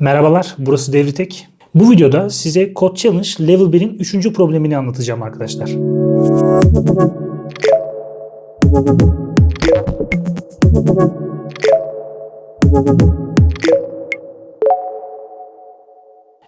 Merhabalar, burası Devritek. Bu videoda size Code Challenge Level 1'in 3. problemini anlatacağım arkadaşlar.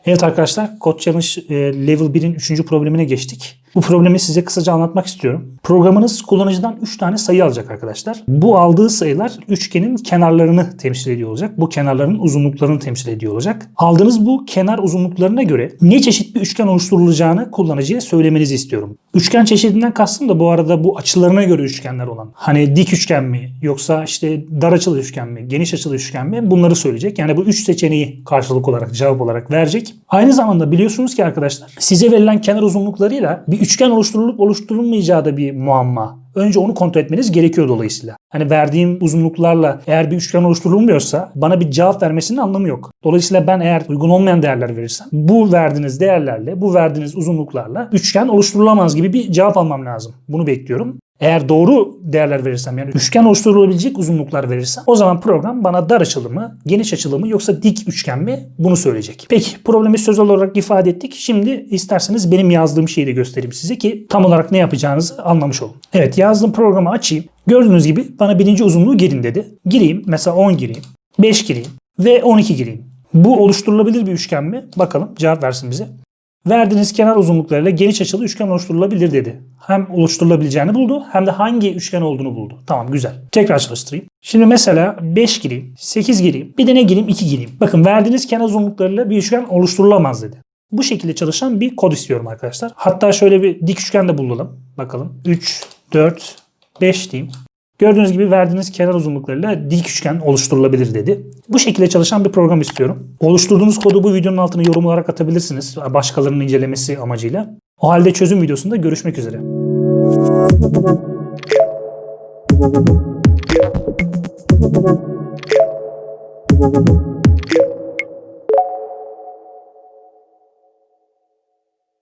Evet arkadaşlar, Code Challenge e, Level 1'in 3. problemine geçtik. Bu problemi size kısaca anlatmak istiyorum. Programınız kullanıcıdan 3 tane sayı alacak arkadaşlar. Bu aldığı sayılar üçgenin kenarlarını temsil ediyor olacak. Bu kenarların uzunluklarını temsil ediyor olacak. Aldığınız bu kenar uzunluklarına göre ne çeşit bir üçgen oluşturulacağını kullanıcıya söylemenizi istiyorum. Üçgen çeşidinden kastım da bu arada bu açılarına göre üçgenler olan. Hani dik üçgen mi yoksa işte dar açılı üçgen mi, geniş açılı üçgen mi bunları söyleyecek. Yani bu üç seçeneği karşılık olarak cevap olarak verecek. Aynı zamanda biliyorsunuz ki arkadaşlar size verilen kenar uzunluklarıyla bir üçgen oluşturulup oluşturulmayacağı da bir muamma. Önce onu kontrol etmeniz gerekiyor dolayısıyla. Hani verdiğim uzunluklarla eğer bir üçgen oluşturulmuyorsa bana bir cevap vermesinin anlamı yok. Dolayısıyla ben eğer uygun olmayan değerler verirsem bu verdiğiniz değerlerle, bu verdiğiniz uzunluklarla üçgen oluşturulamaz gibi bir cevap almam lazım. Bunu bekliyorum. Eğer doğru değerler verirsem yani üçgen oluşturulabilecek uzunluklar verirsem o zaman program bana dar açılı mı, geniş açılı mı yoksa dik üçgen mi bunu söyleyecek. Peki problemi sözel olarak ifade ettik. Şimdi isterseniz benim yazdığım şeyi de göstereyim size ki tam olarak ne yapacağınızı anlamış olun. Evet yazdığım programı açayım. Gördüğünüz gibi bana birinci uzunluğu girin dedi. Gireyim mesela 10 gireyim, 5 gireyim ve 12 gireyim. Bu oluşturulabilir bir üçgen mi? Bakalım cevap versin bize. Verdiğiniz kenar uzunluklarıyla geniş açılı üçgen oluşturulabilir dedi. Hem oluşturulabileceğini buldu hem de hangi üçgen olduğunu buldu. Tamam güzel. Tekrar çalıştırayım. Şimdi mesela 5 gireyim, 8 gireyim, bir de ne gireyim 2 gireyim. Bakın verdiğiniz kenar uzunluklarıyla bir üçgen oluşturulamaz dedi. Bu şekilde çalışan bir kod istiyorum arkadaşlar. Hatta şöyle bir dik üçgen de bulalım. Bakalım. 3, 4, 5 diyeyim. Gördüğünüz gibi verdiğiniz kenar uzunluklarıyla dik üçgen oluşturulabilir dedi. Bu şekilde çalışan bir program istiyorum. Oluşturduğunuz kodu bu videonun altına yorum olarak atabilirsiniz. Başkalarının incelemesi amacıyla. O halde çözüm videosunda görüşmek üzere.